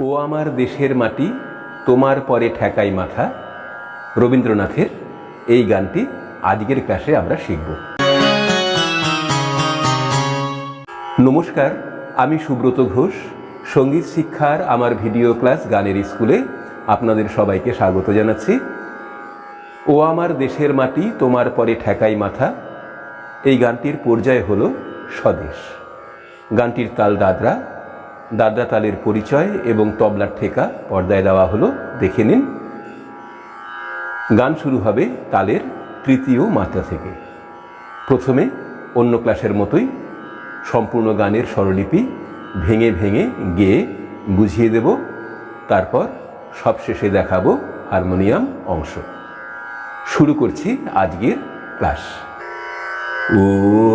ও আমার দেশের মাটি, তোমার পরে ঠেকাই মাথা। রবীন্দ্রনাথের এই গানটি আজকের ক্লাসে আমরা শিখব। নমস্কার, আমি সুব্রত ঘোষ। সংগীত শিক্ষার আমার ভিডিও ক্লাস গানের স্কুলে আপনাদের সবাইকে স্বাগত জানাচ্ছি। ও আমার দেশের মাটি, তোমার পরে ঠেকাই মাথা। এই গানটির পর্যায় হল স্বদেশ। গানটির তাল দাদরা দাদরা তালের পরিচয় এবং তবলার ঠেকা পর্দায় দেওয়া হলো। দেখে নিন। গান শুরু হবে তালের তৃতীয় মাত্রা থেকে। প্রথমে অন্য ক্লাসের মতোই সম্পূর্ণ গানের স্বরলিপি ভেঙে ভেঙে গেয়ে বুঝিয়ে দেব। তারপর সবশেষে দেখাবো হারমোনিয়াম অংশ। শুরু করছি আজকের ক্লাস। ও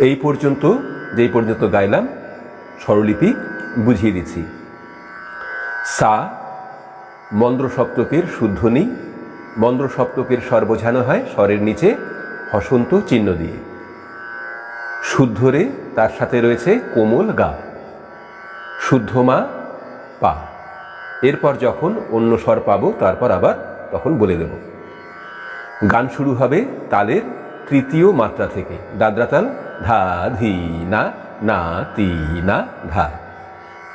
এই পর্যন্ত, যেই পর্যন্ত গাইলাম, স্বরলিপি বুঝিয়ে দিচ্ছি। সা মন্দ্র সপ্তকের শুদ্ধনি মন্দ্র সপ্তকের স্বর বোঝানো হয় স্বরের নিচে হসন্ত চিহ্ন দিয়ে। শুদ্ধ রে, তার সাথে রয়েছে কোমল গা। শুদ্ধ মা, পা। এরপর যখন অন্য স্বর পাবো, তারপর আবার তখন বলে দেব। গান শুরু হবে তালের তৃতীয় মাত্রা থেকে দাদরা তাল ধা ধি না না তি না ধা।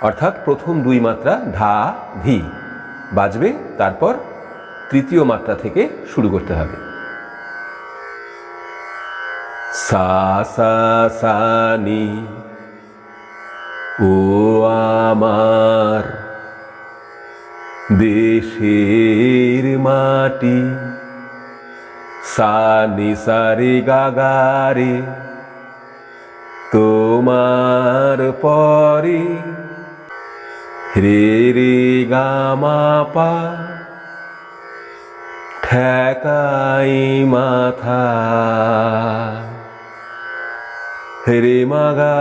অর্থাৎ প্রথম দুই মাত্রা ধা, ধি। বাজবে, তারপর তৃতীয় মাত্রা থেকে শুরু করতে হবে। সা সা সা, নি। ও, আমার। দেশের মাটি। সা, নি, সা, রে, গা গা, রে। তোমার পরে রে রে গা মা পা ঠেকাই মাথা রে মাগা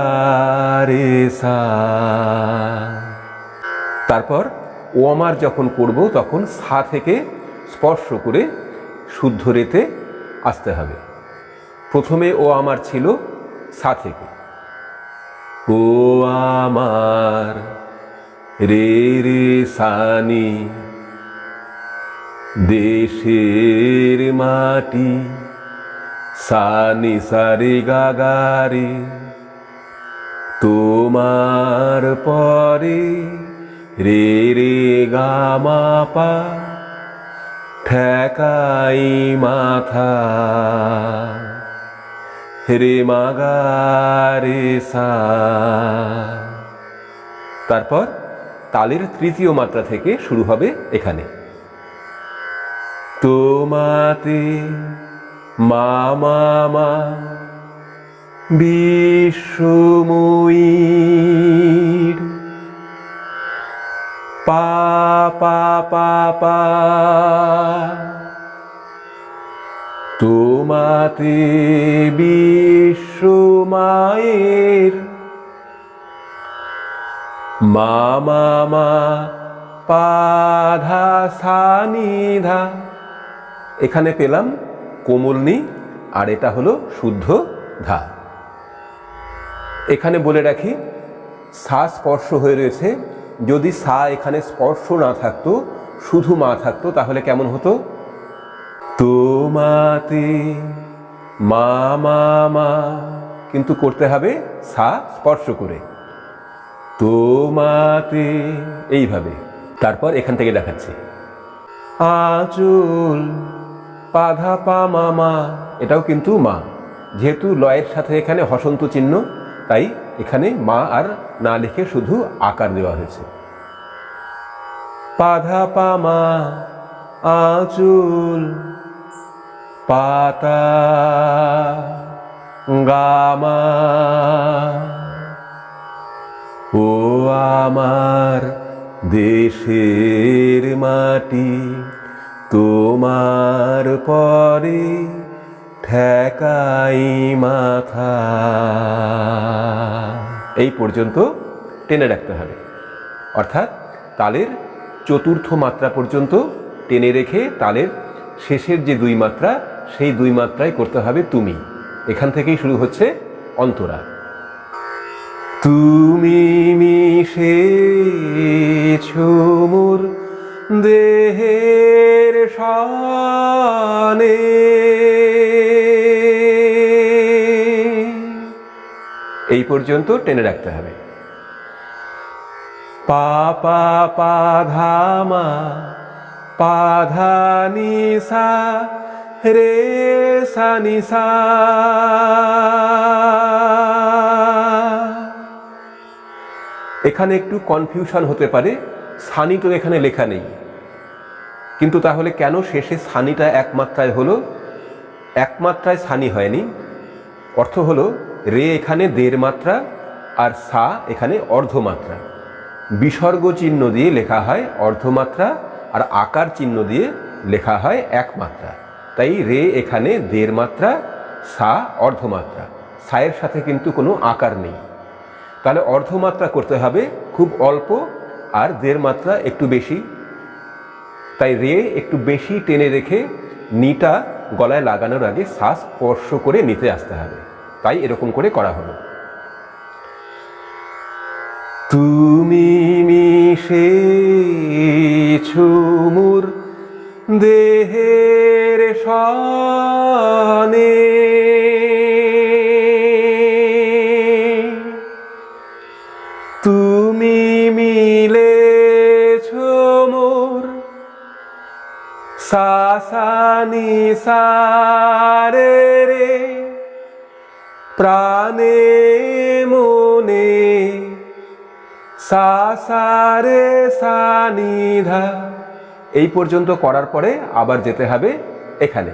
রে সা। তারপর ও আমার যখন করব, তখন সা থেকে স্পর্শ করে শুদ্ধ রেতে আসতে হবে। প্রথমে ও আমার ছিল সা থেকে। ও আমার রে রে সানি, দেশের মাটি সানি সারে গাগারে, তোমার পরে রে রে গামা পা ঠেকাই মাথা। রে মাগারে সা। তারপর তালের তৃতীয় মাত্রা থেকে শুরু হবে এখানে। তোমাতে মা মা বিশ্বময়ীর পা পা পা পা তোমাতে বিশ্বমায়ের মা মা মা, পাধা, সানিধা। এখানে পেলাম কোমলনি, আর এটা হলো শুদ্ধ ধা। এখানে বলে রাখি, সা স্পর্শ হয়ে রয়েছে। যদি সা এখানে স্পর্শ না থাকতো, শুধু মা থাকতো, তাহলে কেমন হতো? তোমাতে মা মা মা, কিন্তু করতে হবে সা, স্পর্শ করে। তোমাতে, এইভাবে। তারপর এখান থেকে দেখাচ্ছি। আচুল পাধা পা মামা এটাও কিন্তু মা। যেহেতু লয়ের সাথে এখানে হসন্ত চিহ্ন, তাই এখানে মা আর না লিখে শুধু আকার দেওয়া হয়েছে। পাধা পা, মা, আচুল পাতা গামা। ও আমার দেশের মাটি, তোমার পরে ঠেকাই মাথা। এই পর্যন্ত টেনে রাখতে হবে। অর্থাৎ তালের চতুর্থ মাত্রা পর্যন্ত টেনে রেখে তালের শেষের যে দুই মাত্রা সেই দুই মাত্রায় করতে হবে তুমি। এখান থেকেই শুরু হচ্ছে অন্তরা। তুমি মিশে মোর দেহের সানে এই পর্যন্ত টেনে রাখতে হবে। পা পা পা ধা মা পা সা রে সা নি সা। এখানে একটু কনফিউশন হতে পারে, সানি তো এখানে লেখা নেই। কিন্তু তাহলে কেন শেষে সানিটা একমাত্রায় হলো? একমাত্রায় সানি হয়নি। অর্থ হলো, রে এখানে দেড় মাত্রা আর সা এখানে অর্ধমাত্রা। বিসর্গ চিহ্ন দিয়ে লেখা হয় অর্ধমাত্রা আর আকার চিহ্ন দিয়ে লেখা হয় এক মাত্রা তাই রে এখানে দেড় মাত্রা, সা অর্ধমাত্রা। সায়ের সাথে কিন্তু কোনো আকার নেই। তাহলে অর্ধমাত্রা করতে হবে খুব অল্প আর দেড় মাত্রা একটু বেশি। তাই রে একটু বেশি টেনে রেখে নিটা গলায় লাগানোর আগে শ্বাস স্পর্শ করে নিতে আসতে হবে। তাই এরকম করে করা হলো। তুমি মিশে ছুমুর দেহের সনে। তুমি মিলে মোর সাসানি সারে রে। প্রাণে মনে সাসারে সানিধা এই পর্যন্ত করার পরে আবার যেতে হবে এখানে।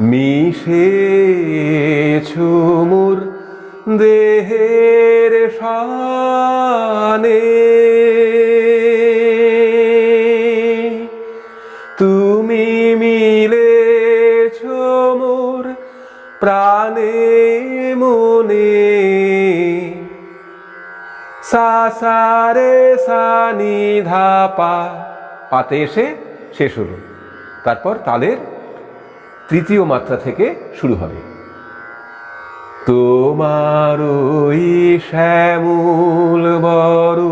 মিশে ছুমুর দেহের সানে তুমি মিলে মোর প্রাণে মনে। সাসারে সানি ধাপা পাতে এসে শেষ হলো। তারপর তালের তৃতীয় মাত্রা থেকে শুরু হবে। তোমার ওই শ্যামুল বড়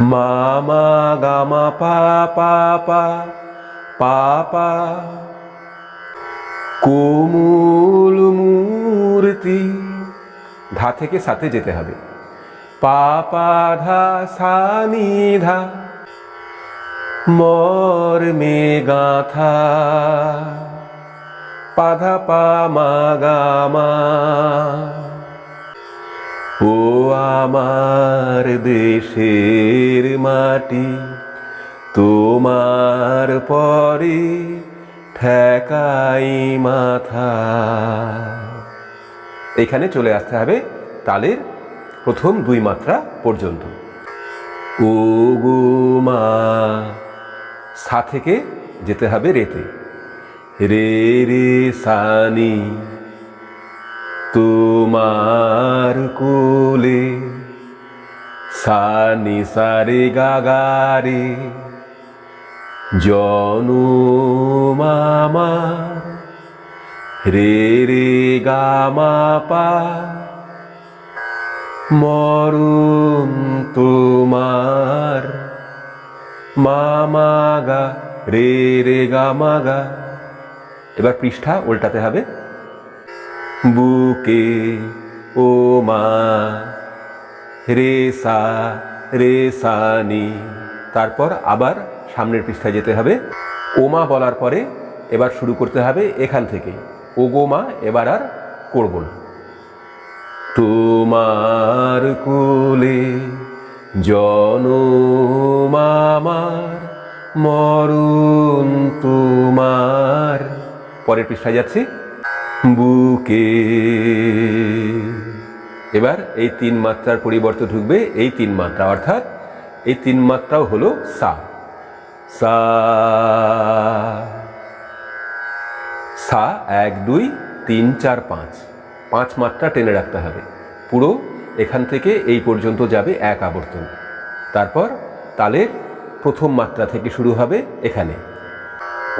মামা গামা পা পা পা পা পা, কোমল মূর্তি ধা থেকে সাথে যেতে হবে। পা পা ধা সানি ধা মর মে গাথা পাধা পা মা গা মা। ও আমার দেশের মাটি, তোমার পরে ঠেকাই মাথা। এখানে চলে আসতে হবে তালের প্রথম দুই মাত্রা পর্যন্ত। ও গো মা সা থেকে যেতে হবে রেতে। রে রে, সানি, তোমার কোলে সানি সারে গাগারে জন মামার রে রে, গামা পা মরুম তোমার মামাগা রে রে গামাগা এবার পৃষ্ঠা উল্টাতে হবে। বুকে, ও মা, রে, সা, রে সানি তারপর আবার সামনের পৃষ্ঠায় যেতে হবে। ওমা বলার পরে এবার শুরু করতে হবে এখান থেকে। ওগো মা, এবার আর করব না। তোমার কোলে জন মামার মরুন তোমার। পরের পৃষ্ঠায় যাচ্ছি। বুকে। এবার এই তিন মাত্রার পরিবর্তে ঢুকবে এই তিন মাত্রা, অর্থাৎ এই তিন মাত্রাও হলো সা। সা। সা এক, দুই, তিন, চার, পাঁচ। পাঁচ মাত্রা টেনে রাখতে হবে। পুরো এখান থেকে এই পর্যন্ত যাবে এক আবর্তন। তারপর তালের প্রথম মাত্রা থেকে শুরু হবে এখানে।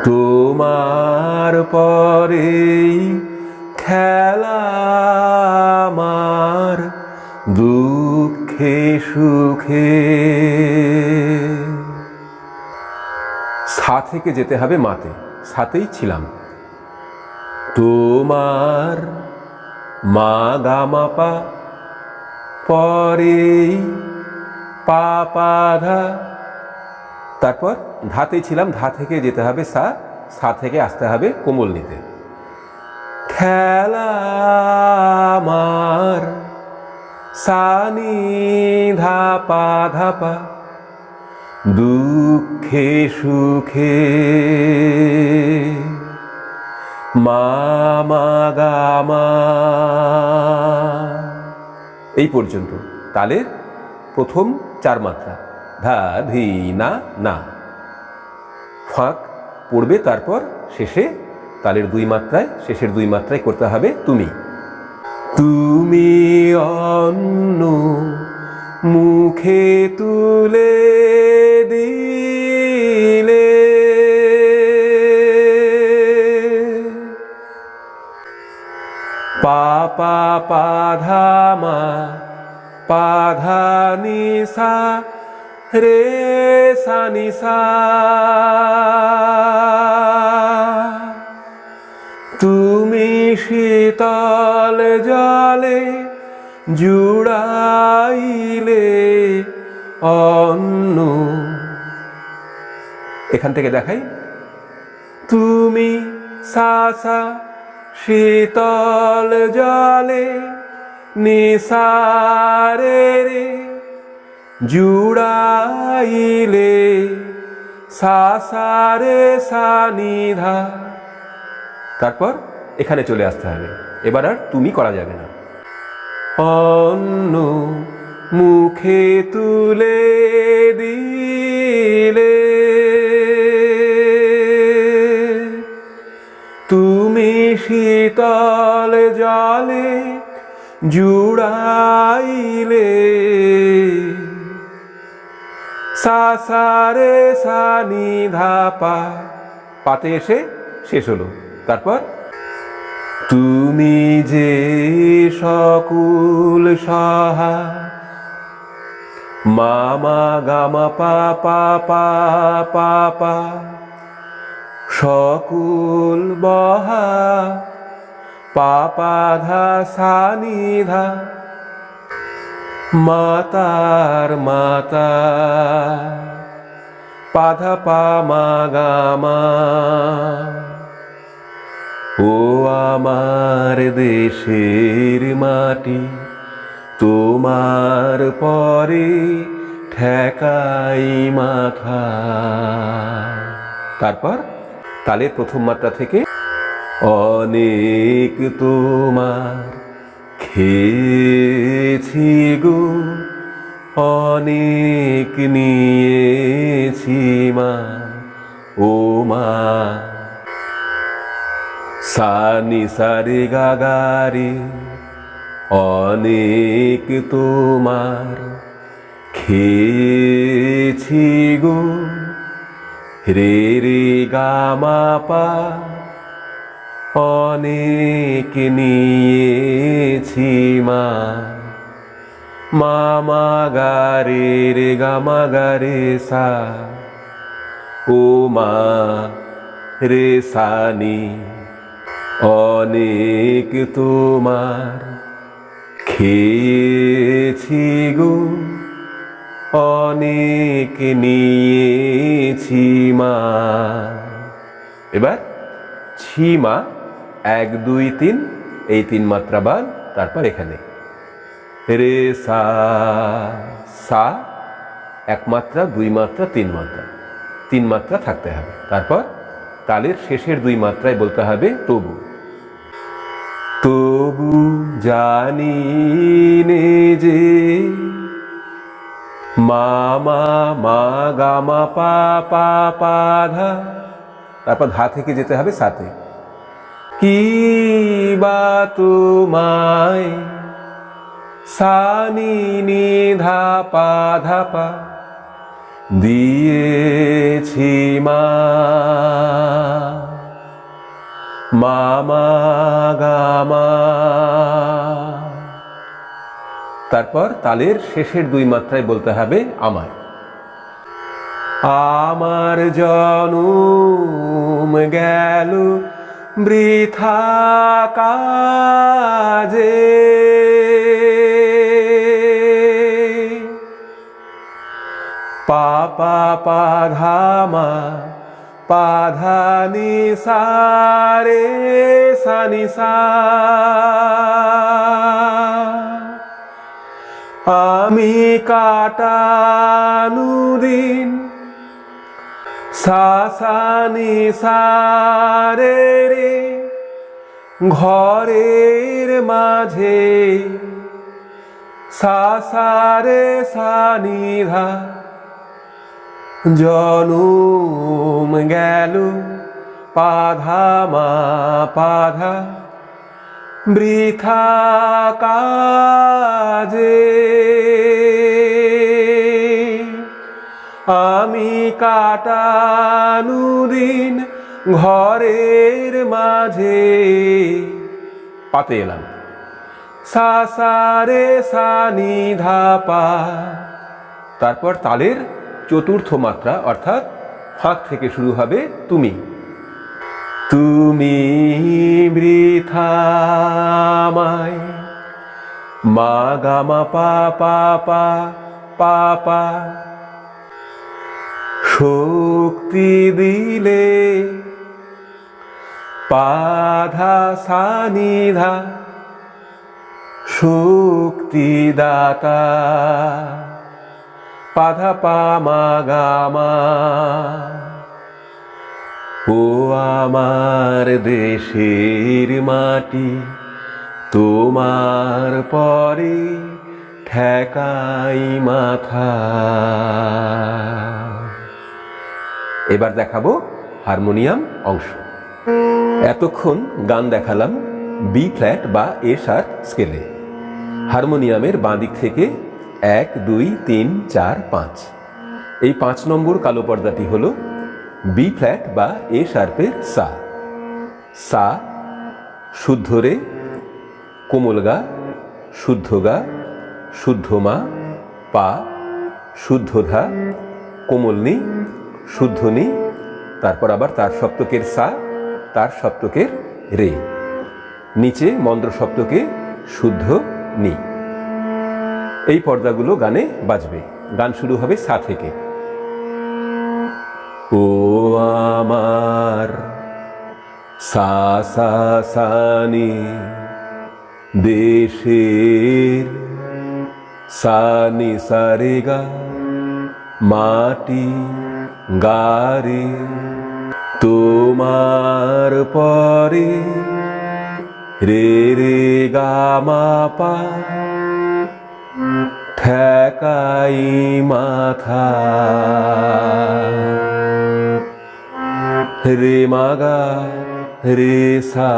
তোমার পরে খেলা আমার দুঃখে সুখে। সা থেকে যেতে হবে মাতে সাতেই ছিলাম। তোমার মা গামাপা পরেই পাপাধা। তারপর ধাতে ছিলাম, ধা থেকে যেতে হবে, সা সা থেকে আসতে হবে কোমল নিতে। খেলা আমার সানি ধাপা ধাপা দুঃখে সুখে। মামা গামা এই পর্যন্ত। তালের প্রথম চার মাত্রা। ধা, ধি, না না। ফাঁক পড়বে, তারপর শেষে তালের দুই মাত্রায়, শেষের দুই মাত্রায় করতে হবে তুমি। তুমি অন্য মুখে তুলে দিলে পাধামা পাধা নিসা রে সানিসা তুমি শীতল জলে জুড়াইলে অন্য এখান থেকে দেখাই। তুমি সাসা শীতল জলে নিসারে রে জুড়াইলে সাসারে সানিধা। তারপর এখানে চলে আসতে হবে। এবার আর তুমি করা যাবে না। অন্য মুখে তুলে দিলে শীতল জলে জুড়াইলে সাসারে সানি ধাপা। পাতে এসে শেষ হলো। তারপর? তুমি যে সকুল সহা, মামা, গামা, পা পা পা পা পা সকুল বহা, পাপাধা সানিধা, মাতার মাতা, পাধা পা মা। গামা ও আমার দেশের মাটি, তোমার পরে ঠেকাই মাথা। তারপর? তালের প্রথম মাত্রা থেকে অনেক তোমার খেয়েছি গো, অনেক নিয়েছি মা, ও মা। সানি সারে গাগারে অনেক তোমার খেয়েছি গো রে রে গামা পা, অনেক নিয়েছি মা। মামা গারে রে গামা গারে সা, ও মা রে সানি অনেক তোমার খেয়েছি গো। অনেক নিয়েছি মা। এবার ছি মা, এক, দুই, তিন, এই তিন মাত্রা বাদ, তারপর এখানে। রে, সা সা, এক মাত্রা, দুই মাত্রা, তিন মাত্রা। তিন মাত্রা থাকতে হবে। তারপর তালের শেষের দুই মাত্রায় বলতে হবে তবু। তবু জানি নে যে মা পা পা পা ধা তারপর ধা থেকে যেতে হবে সাথে। কি বা তোমায়? সানি, নি, ধা, পা ধা, পা। দিয়েছি মা। মামা গামা তারপর তালের শেষের দুই মাত্রায় বলতে হবে আমার আমার জনুম গেল বৃথা কাজে। পাপা পাধামা পাধানি সারে সানি সা আমি কাটানু দিন সাসানি সারে রে ঘরের মাঝে সাসারে সানিধা জনুম গেল পাধা মা পাধা বৃথা কাজে। আমি কাটানু দিন ঘরের মাঝে। পাতে এলাম। সাসারে সানি ধাপা। তারপর তালের চতুর্থ মাত্রা, অর্থাৎ ফাঁক থেকে শুরু হবে তুমি। তুমি বৃথামায় মা গামা পা পা পা পা পা। শক্তি দিলে পাধা সানিধা। শক্তিদাতা। পাধা পা, মা গামা ও আমার দেশের মাটি, তোমার পরে ঠেকাই মাথা। এবার দেখাবো হারমোনিয়াম অংশ। এতক্ষণ গান দেখালাম বি ফ্ল্যাট বা এ শার্প স্কেলে। হারমোনিয়ামের বাঁ দিক থেকে এক, দুই, তিন, চার, পাঁচ। এই পাঁচ নম্বর কালো পর্দাটি হলো বি ফ্ল্যাট বা এ শার্পের সা। সা, শুদ্ধ রে, কোমল গা, শুদ্ধ গা, শুদ্ধ মা, পা, শুদ্ধ ধা, কোমল নি, শুদ্ধ নি, তারপর আবার তার সপ্তকের সা, তার সপ্তকের রে। নিচে মন্দ্র সপ্তকে শুদ্ধ নি। এই পর্দাগুলো গানে বাজবে। গান শুরু হবে সা থেকে। ও আমার। সানি দেশের সানি সারে গা, মাটি গারে তোমার পরে রে রে, গা, মা, পা, ঠেকাই মাথা। রে মাগা রে সা।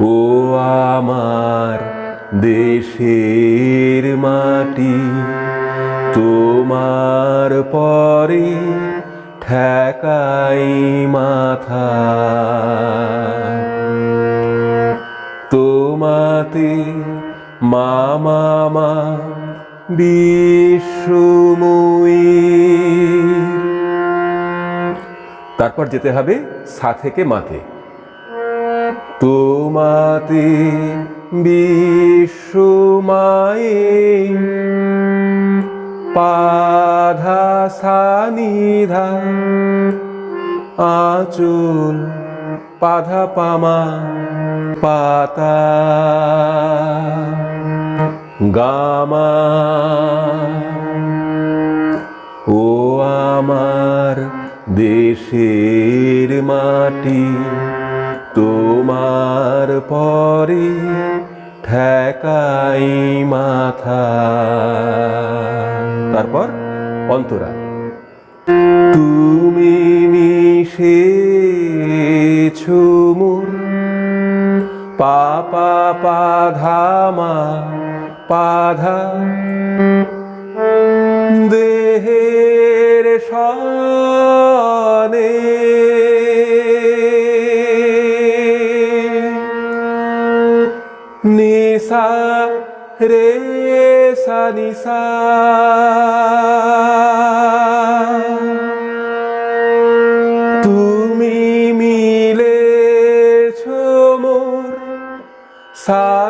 ও আমার দেশের মাটি, তোমার পরে ঠেকাই মাথা। তোমাতে মা, মামা তারপর যেতে হবে সা থেকে মাতে তোমাতে বিশ্বমায়ে পাধা সানিধা আচল পাধা পামা পাতা। গামা। ও আমার দেশের মাটি, তোমার পরে ঠেকাই মাথা। তারপর অন্তরা। তুমি মিশেছো মোর পাপা পাধামা পাধা দেহের সনে নিসা রে সা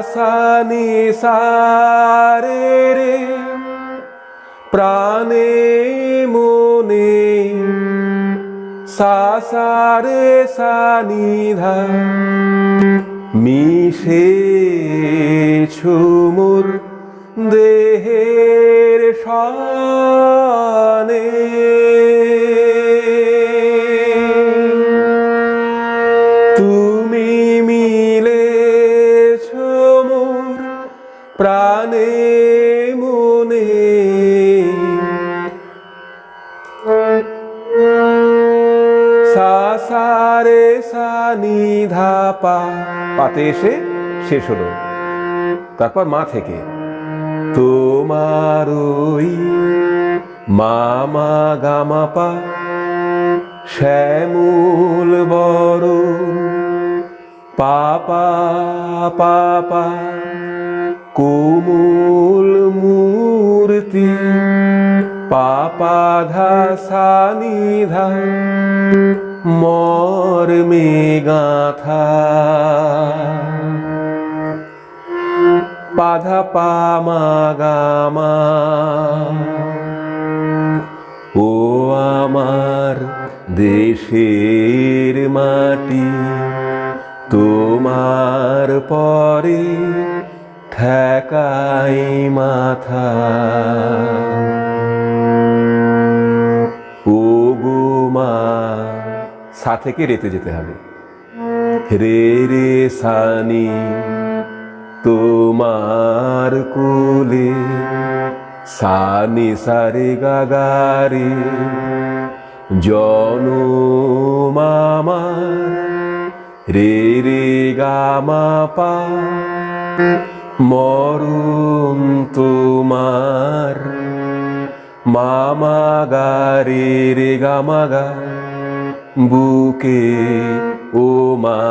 সাসানি সারে রে প্রাণে মনে সাসারে সানিধা মিশে ছুমুর দেহের পা পাতে এসে শেষ হলো। তারপর মা থেকে, তোমার ওই মামা গামা পা শ্যামুল বড় পাপা পাপা কোমল মূর্তি পাপা ধা সানিধা মর মে গাথা পাধা পামা গামা ও আমার দেশের মাটি তোমার পরে ঠেকাই মাথা ও গো সা থেকে রেতে যেতে হবে। রে রে, সানি, তোমার কোলে সানি সারে গাগারে জন মামা রে রে গামা পা মরুন তোমার মামা গারে রে গামা গা। বুকে ও মা,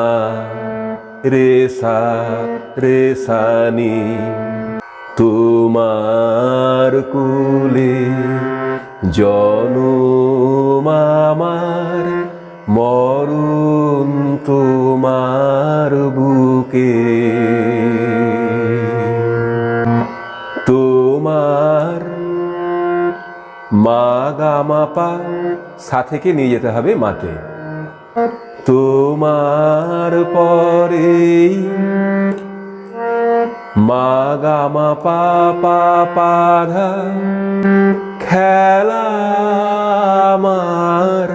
রে সা, রে সানি, তোমার কুলে জন মামার মরুন তোমার বুকে। তোমার মা গামা পা সা থেকে নিয়ে যেতে হবে মাতে তোমার পরে মা গামা পা পা পাধা খেলা আমার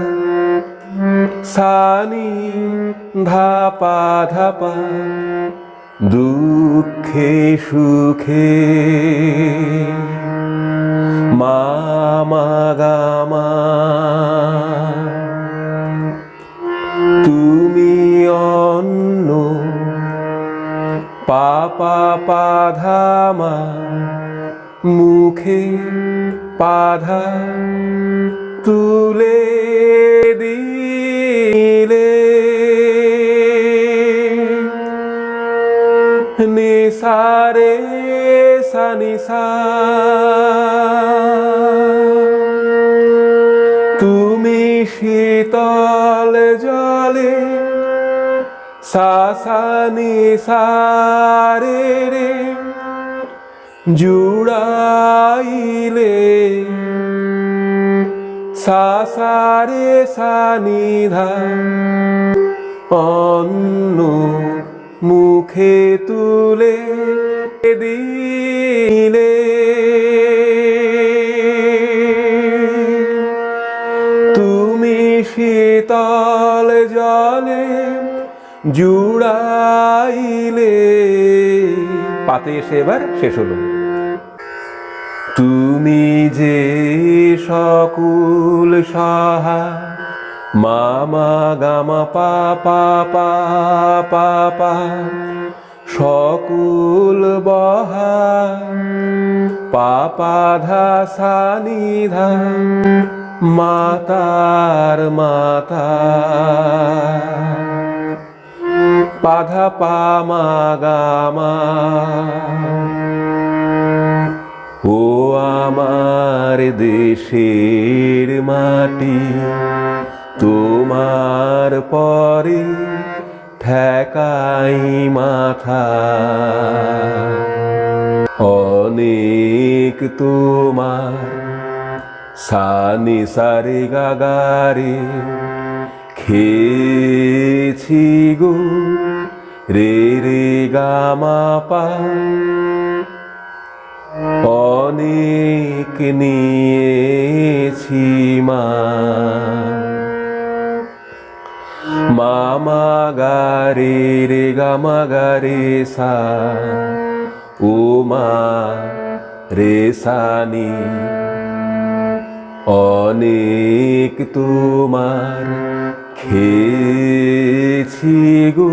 সানি ধাপা ধাপা দুঃখে সুখে মামা গামা তুমি অন্য পাপা পাধামা মুখে পাধা তুলে দিলে। নিসারে সানিসা শীতল জলে সাসানি সারে রে জুড়াইলে সাসারে সানিধা অন্য মুখে তুলে দিলে জুড়াইলে। পাতে এসে এবার শেষ হলো। তুমি যে সকল সাহা, মামা গামা পা পা পা পা পা, সকল বহা, পাপা ধা সানিধা মাতার মাতা। পাধা ও আমার দেশের মাটি তোমার পরে ঠেকাই মাথা। অনেক তোমার সানি সারে গাগারে খেয়েছি গো, রে রে গামা পা। অনেক নিয়েছি মা। মামা গারে রে গামা গারে সা। ও মা রে সানি অনেক তোমার খেয়েছি গো,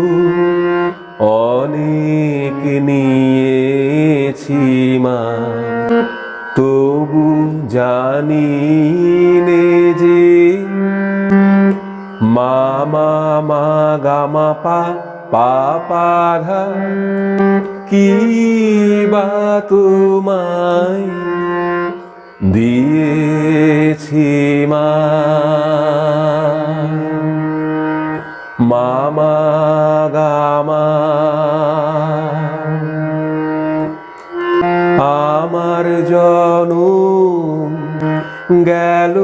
অনেক নিয়েছি মা। তবু জানি নে যে মামা মা গামা পা পা পা, ধা, কি বা তোমায় দিয়েছি মা। মামা গামা আমার জনম গেল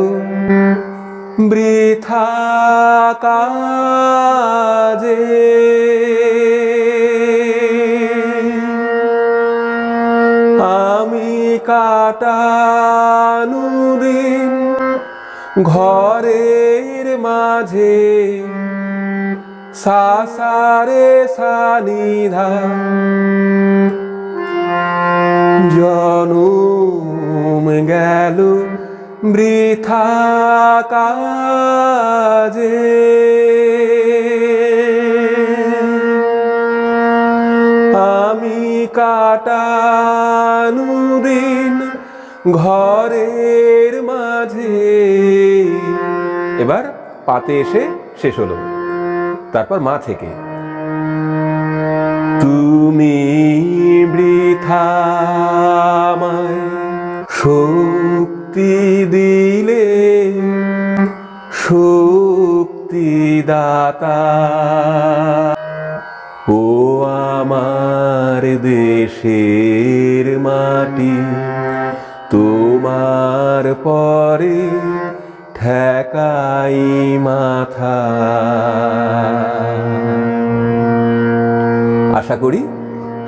বৃথা কাজে। আমি কাটানু দিন ঘরের মাঝে সাসারে সানিধা। জনুম গেল বৃথা কাজে। আমি কাটানু দিন ঘরের মাঝে। এবার পাতে এসে শেষ হলো। তারপর মা থেকে। তুমি বৃথামায় শক্তি দিলে, শক্তি দাতা। ও আমার দেশের মাটি, তোমার পরে ঠেকাই মাথা। আশা করি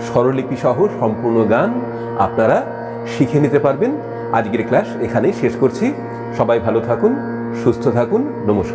স্বরলিপি সহ সম্পূর্ণ গান আপনারা শিখে নিতে পারবেন। আজকের ক্লাস এখানেই শেষ করছি। সবাই ভালো থাকুন, সুস্থ থাকুন। নমস্কার।